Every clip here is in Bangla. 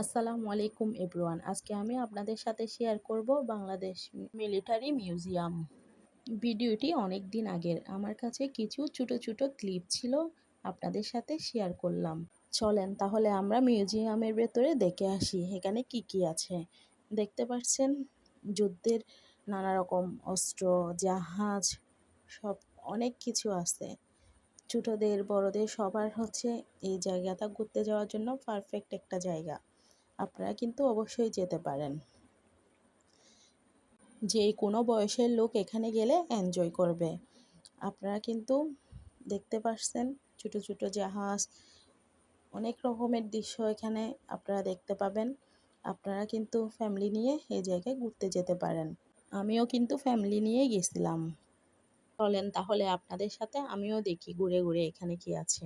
আসসালামু আলাইকুম এভরিওয়ান। আজকে আমি আপনাদের সাথে শেয়ার করব বাংলাদেশ মিলিটারি মিউজিয়াম ভিডিওটি অনেক দিন আগের। আমার কাছে কিছু ছোট ছোট ক্লিপ ছিল, আপনাদের সাথে শেয়ার করলাম। চলেন তাহলে আমরা মিউজিয়ামের ভেতরে দেখে আসি, এখানে কি কি আছে। দেখতে পাচ্ছেন, যুদ্ধের নানা রকম অস্ত্র, জাহাজ, সব অনেক কিছু আছে। ছোটদের, বড়দের সবার হচ্ছে এই জায়গাটা ঘুরতে যাওয়ার জন্য পারফেক্ট একটা জায়গা। আপনারা কিন্তু অবশ্যই যেতে পারেন। যে কোনো বয়সের লোক এখানে গেলে এনজয় করবে। আপনারা কিন্তু দেখতে পাচ্ছেন ছোট ছোট জাহাজ, অনেক রকমের দৃশ্য এখানে আপনারা দেখতে পাবেন। আপনারা কিন্তু ফ্যামিলি নিয়ে এই জায়গায় ঘুরতে যেতে পারেন। আমিও কিন্তু ফ্যামিলি নিয়েই গেছিলাম। চলেন তাহলে আপনাদের সাথে আমিও দেখি ঘুরে ঘুরে এখানে কি আছে।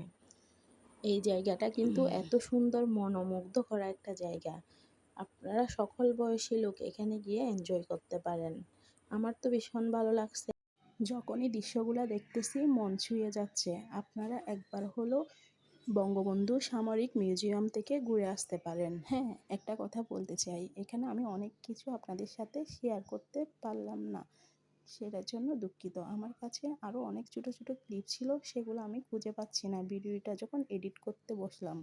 এই জায়গাটা কিন্তু এত সুন্দর মনোমুগ্ধ করা একটা জায়গা। আপনারা সকল বয়সী লোক এখানে গিয়ে এনজয় করতে পারেন। আমার তো ভীষণ ভালো লাগছে। যখনই দৃশ্যগুলো দেখতেছি মন ছুঁয়ে যাচ্ছে। আপনারা একবার হলো বঙ্গবন্ধু সামরিক মিউজিয়াম থেকে ঘুরে আসতে পারেন। হ্যাঁ একটা কথা বলতে চাই। এখানে আমি অনেক কিছু আপনাদের সাথে শেয়ার করতে পারলাম না। সেটার জন্য দুঃখিত। আমার কাছে আরও অনেক ছোটো ছোটো ক্লিপ ছিল, সেগুলো আমি খুঁজে পাচ্ছি না। ভিডিওটা যখন এডিট করতে বসলাম,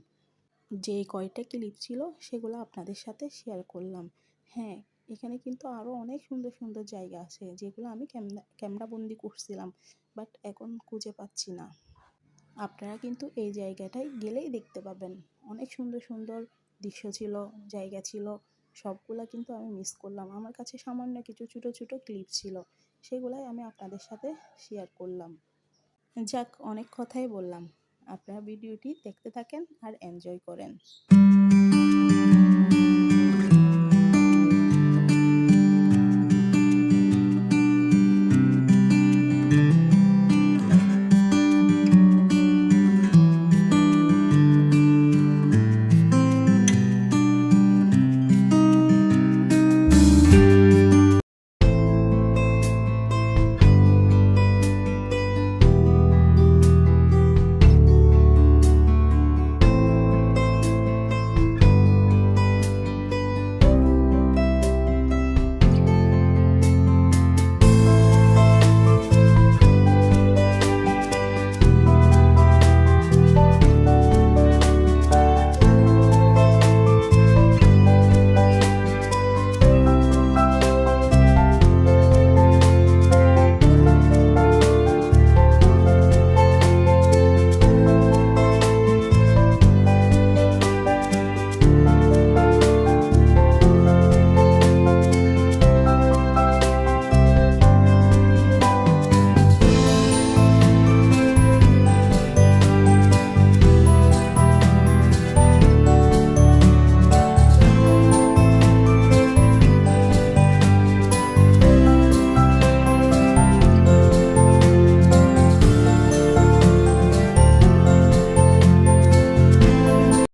যে কয়টা ক্লিপ ছিল, সেগুলো আপনাদের সাথে শেয়ার করলাম। হ্যাঁ এখানে কিন্তু আরও অনেক সুন্দর সুন্দর জায়গা আছে, যেগুলো আমি ক্যামেরা ক্যামেরাবন্দি করছিলাম বাট এখন খুঁজে পাচ্ছি না। আপনারা কিন্তু এই জায়গাটায় গেলেই দেখতে পাবেন। অনেক সুন্দর সুন্দর দৃশ্য ছিল, জায়গা ছিল, সবগুলা কিন্তু আমি মিস করলাম। আমার কাছে সামান্য কিছু ছোটো ছোটো ক্লিপ ছিল। সেগুলাই আমি আপনাদের সাথে শেয়ার করলাম। যাক, অনেক কথাই বললাম। আপনারা ভিডিওটি দেখতে থাকেন আর এনজয় করেন।